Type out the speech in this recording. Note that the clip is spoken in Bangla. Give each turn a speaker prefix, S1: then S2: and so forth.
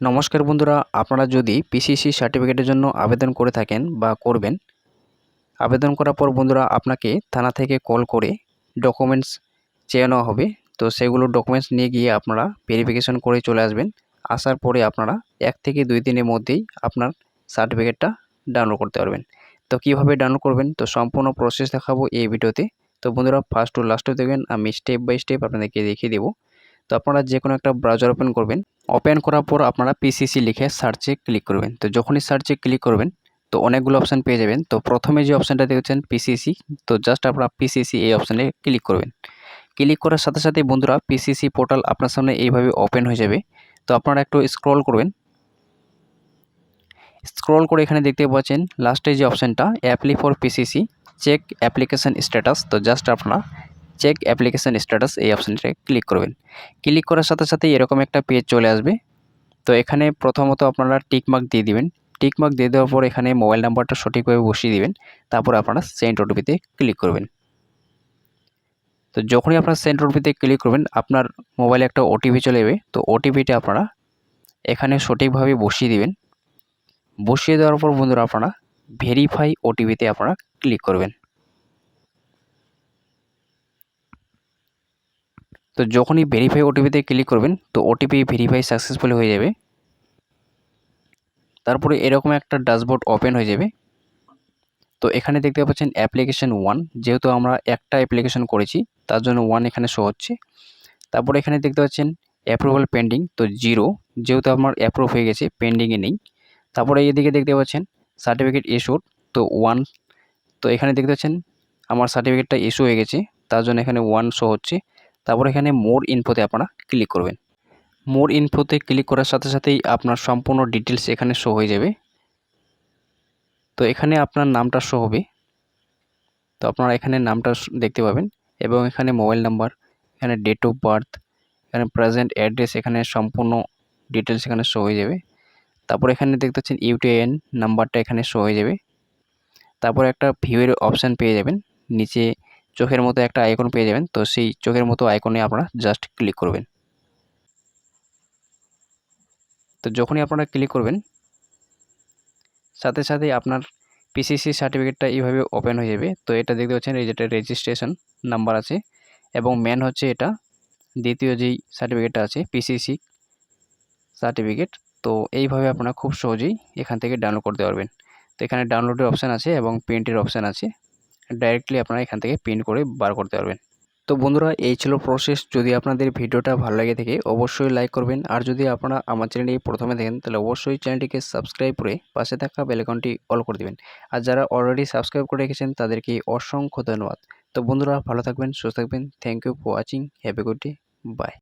S1: নমস্কার বন্ধুরা, আপনারা যদি পিসিসি সার্টিফিকেটের জন্য আবেদন করে থাকেন বা করবেন, আবেদন করার পর বন্ধুরা আপনাকে থানা থেকে কল করে ডকুমেন্টস চেয়ে নেওয়া হবে। তো সেগুলো ডকুমেন্টস নিয়ে গিয়ে আপনারা ভেরিফিকেশন করে চলে আসবেন। আসার পরে আপনারা এক থেকে দুই দিনের মধ্যেই আপনার সার্টিফিকেটটা ডাউনলোড করতে পারবেন। তো কীভাবে ডাউনলোড করবেন? তো সম্পূর্ণ প্রসেস দেখাবো এই ভিডিওতে। তো বন্ধুরা ফার্স্ট টু লাস্টে দেখবেন, আমি স্টেপ বাই স্টেপ আপনাদেরকে দেখিয়ে দেবো। তো আপনারা যে কোনো একটা ব্রাউজার ওপেন করবেন। ওপেন করার পর আপনারা পিসিসি লিখে সার্চে ক্লিক করবেন। তো যখনই সার্চে ক্লিক করবেন, তো অনেকগুলো অপশান পেয়ে যাবেন। তো প্রথমে যে অপশানটা দেখছেন পিসিসি তো জাস্ট আপনারা পিসিসি এই অপশানে ক্লিক করবেন। ক্লিক করার সাথে সাথে বন্ধুরা পিসিসি পোর্টাল আপনার সামনে এইভাবে ওপেন হয়ে যাবে। তো আপনারা একটু স্ক্রল করবেন। স্ক্রল করে এখানে দেখতে পাচ্ছেন লাস্টে যে অপশানটা apply for PCC check application status তো জাস্ট আপনারা চেক অ্যাপ্লিকেশান স্ট্যাটাস এই অপশানটায় ক্লিক করবেন। ক্লিক করার সাথে সাথে এরকম একটা পেজ চলে আসবে। তো এখানে প্রথমত আপনারা টিকমার্ক দিয়ে দিবেন। টিকমার্ক দিয়ে দেওয়ার পর এখানে মোবাইল নাম্বারটা সঠিকভাবে বসিয়ে দিবেন। তারপর আপনারা সেন্ট ওটিপিতে ক্লিক করবেন। তো যখনই আপনারা সেন্ট ওটিপিতে ক্লিক করবেন, আপনার মোবাইলে একটা ওটিপি চলে যাবে। তো ওটিপিটা আপনারা এখানে সঠিকভাবে বসিয়ে দিবেন। বসিয়ে দেওয়ার পর বন্ধুরা, আপনারা ভেরিফাই ওটিপিতে আপনারা ক্লিক করবেন। তো যখনই ভেরিফাই ওটিপিতে ক্লিক করবেন, তো ওটিপি ভেরিফাই সাকসেসফুল হয়ে যাবে। তারপরে এরকম একটা ড্যাশবোর্ড ওপেন হয়ে যাবে। তো এখানে দেখতে পাচ্ছেন অ্যাপ্লিকেশন ওয়ান যেহেতু আমরা একটা অ্যাপ্লিকেশন করেছি, তার জন্য ওয়ান এখানে শো হচ্ছে। তারপরে এখানে দেখতে পাচ্ছেন অ্যাপ্রুভাল পেন্ডিং তো জিরো যেহেতু আমার অ্যাপ্রুভ হয়ে গেছে পেন্ডিংয়ে নেই। তারপরে এদিকে দেখতে পাচ্ছেন সার্টিফিকেট ইস্যুড তো ওয়ান তো এখানে দেখতে পাচ্ছেন আমার সার্টিফিকেটটা ইস্যু হয়ে গেছে, তার জন্য এখানে ওয়ান শো হচ্ছে। তারপর এখানে মোর ইনফোতে আপনারা ক্লিক করবেন। মোর ইনফোতে ক্লিক করার সাথে সাথেই আপনার সম্পূর্ণ ডিটেলস এখানে শো হয়ে যাবে। তো এখানে আপনার নামটা শো হবে। তো আপনারা এখানে নামটা দেখতে পাবেন এবং এখানে মোবাইল নাম্বার এখানে ডেট অফ বার্থ এখানে প্রেজেন্ট অ্যাড্রেস এখানে সম্পূর্ণ ডিটেলস এখানে শো হয়ে যাবে। তারপর এখানে দেখতে পাচ্ছেন ইউটিআইএন নাম্বারটা এখানে শো হয়ে যাবে। তারপর একটা ভিউয়ের অপশান পেয়ে যাবেন। নিচে চোখের মতো একটা আইকন পেয়ে যাবেন। তো সেই চোখের মতো আইকনে আপনারা জাস্ট ক্লিক করবেন। তো যখনই আপনারা ক্লিক করবেন, সাথে সাথে আপনার পিসিসি সার্টিফিকেটটা এইভাবে ওপেন হয়ে যাবে। তো এটা দেখতে পাচ্ছেন, এই যেটা রেজিস্ট্রেশন নাম্বার আছে এবং মেন হচ্ছে এটা। দ্বিতীয় যেই সার্টিফিকেটটা আছে পিসিসি সার্টিফিকেট তো এইভাবে আপনারা খুব সহজেই এখান থেকে ডাউনলোড করতে পারবেন। তো এখানে ডাউনলোডের অপশান আছে এবং প্রিন্টের অপশান আছে। ডাইরেক্টলি আপনারা এখান থেকে প্রিন্ট করে বার করতে পারবেন। তো বন্ধুরা, এই ছিল প্রসেস যদি আপনাদের ভিডিওটা ভালো লাগে থাকে, অবশ্যই লাইক করবেন। আর যদি আপনারা আমার চ্যানেলটি প্রথমে দেখেন, তাহলে অবশ্যই চ্যানেলটিকে সাবস্ক্রাইব করে পাশে থাকা বেলকনটি অল করে দেবেন। আর যারা অলরেডি সাবস্ক্রাইব করে রেখেছেন, তাদেরকে অসংখ্য ধন্যবাদ। তো বন্ধুরা, ভালো থাকবেন, সুস্থ থাকবেন। Thank you for watching have a good day bye